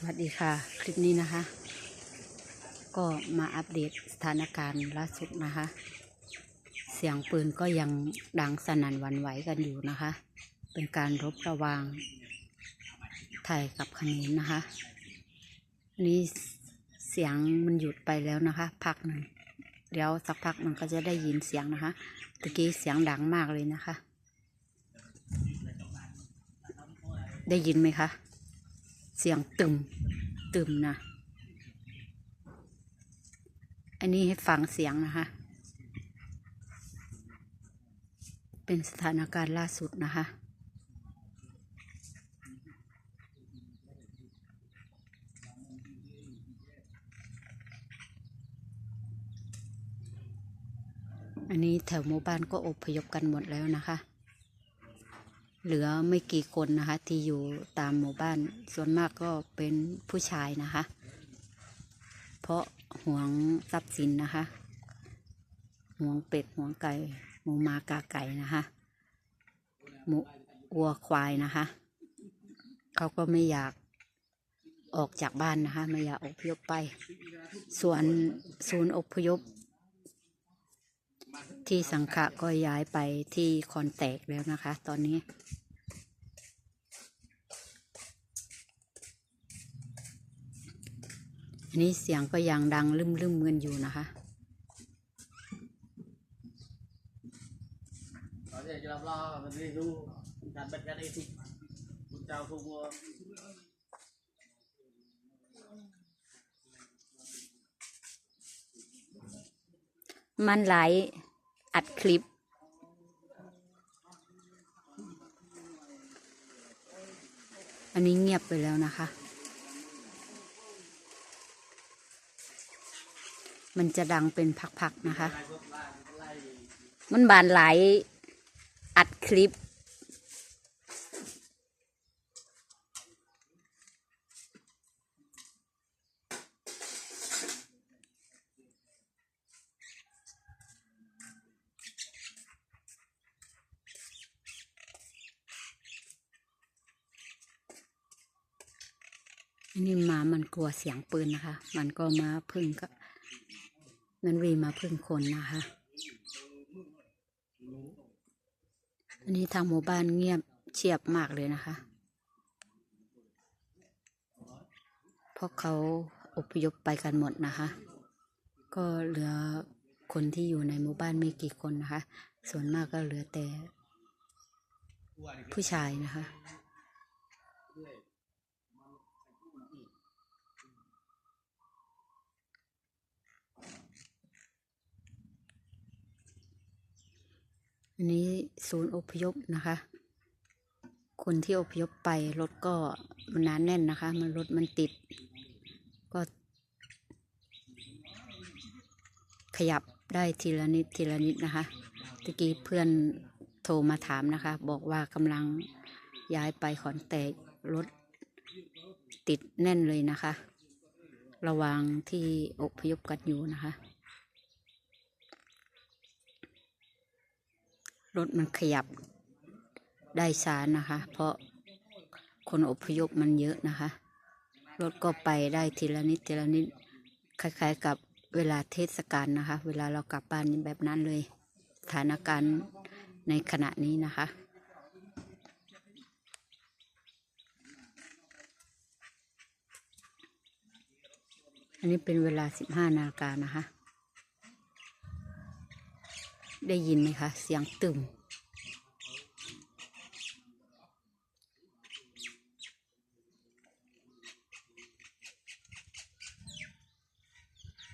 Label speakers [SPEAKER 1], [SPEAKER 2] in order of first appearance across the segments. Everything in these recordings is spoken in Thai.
[SPEAKER 1] สวัสดีค่ะ คลิปนี้นะคะ ก็มาอัปเดตสถานการณ์ล่าสุดนะคะ เสียงปืนก็ยังดังสนั่นวันไหวกันอยู่นะคะ เป็นการรบระวางไทยกับเขมรนะคะนนี้เสียงมันหยุดไปแล้วนะคะ พักหนึ่งเดี๋ยวสักพักมันก็จะได้ยินเสียงนะคะตะกี้เสียงดังมากเลยนะคะ ได้ยินไหมคะ เสียงตึมตึมนะ อันนี้ให้ฟังเสียงนะคะ เป็นสถานการณ์ล่าสุดนะคะอันนี้แถวหมู่บ้านก็อพยพกันหมดแล้วนะคะ เหลือไม่กี่คนนะคะ ที่อยู่ตามหมู่บ้าน ส่วนมากก็เป็นผู้ชายนะคะ เพราะห่วงทรัพย์สินนะคะ ห่วงเป็ดห่วงไก่หมูมากาไก่นะคะหมูวัวควายนะคะ เขาก็ไม่อยากออกจากบ้านนะคะ ไม่อยากอพยพไป ส่วนศูนย์อพยพ ที่สังขะก็ย้ายไปที่คอนแตกแล้วนะคะ ตอนนี้ อันนี้เสียงก็ยังดังลืมลืมๆกันอยู่นะคะมันไหล อัดคลิป อันนี้เงียบไปแล้วนะคะ มันจะดังเป็นพักๆนะคะ มันบานไหลายอัดคลิป นนี้หมามันกลัวเสียงปืนนะคะ มันก็มาพึ่งก็ มันวีมาพึ่งคนนะคะอันนี้ทางหมู่บ้านเงียบเชียบมากเลยนะคะ เพราะเขาอพยพไปกันหมดนะคะ ก็เหลือคนที่อยู่ในหมู่บ้านไม่กี่คนนะคะ ส่วนมากก็เหลือแต่ผู้ชายนะคะ อันนี้ศูนย์อพยพนะคะ คนที่อพยพไปรถก็มันหนานแน่นนะคะ มันรถมันติด ก็ขยับได้ทีละนิดทีละนิดนะคะตะกี้เพื่อนโทรมาถามนะคะ บอกว่ากำลังย้ายไปขอนแตกรถติดแน่นเลยนะคะ ระวังที่อพยพกันอยู่นะคะ รถมันขยับได้ช้านะคะ เพราะคนอพยพมันเยอะนะคะ รถก็ไปได้ทีละนิดทีละนิดคล้ายๆกับเวลาเทศกาลนะคะ เวลาเรากลับบ้านแบบนั้นเลยสถานการณ์ในขณะนี้นะคะอันนี้เป็นเวลาสิบห้านาฬิกานะคะ ได้ยินไหมคะ เสียงตึม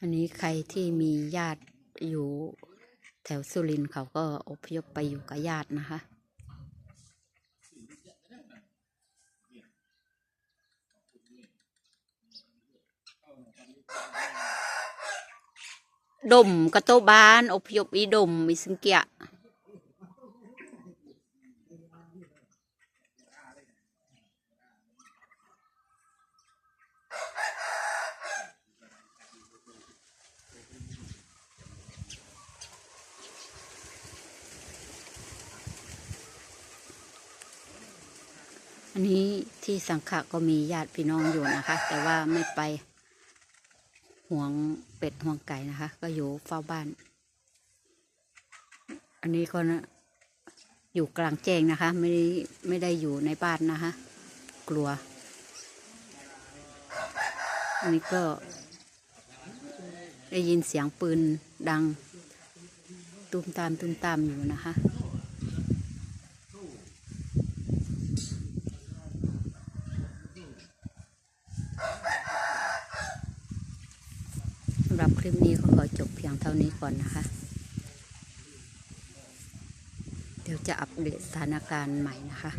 [SPEAKER 1] อันนี้ใครที่มีญาติอยู่แถวสุรินทร์เขาก็อพยพไปอยู่กับญาตินะคะ ดมกระโตบานอพยพอีดมอีสิงเกียอันนี้ที่สังขะก็มีญาติพี่น้องอยู่นะคะ แต่ว่าไม่ไป ห่วงเป็ดห่วงไก่นะคะ ก็อยู่เฝ้าบ้าน อันนี้ก็นะอยู่กลางแจ้งนะคะ ไม่ได้ไม่ได้อยู่ในบ้านนะคะ กลัว อันนี้ก็ ได้ยินเสียงปืนดัง ตุ้มตามตุ้มตามอยู่นะคะำหรับคลิปนี้ก็ขอจบเพียงเท่านี้ก่อนนะคะ เดี๋ยวจะอัปเดตสถานการณ์ใหม่นะคะ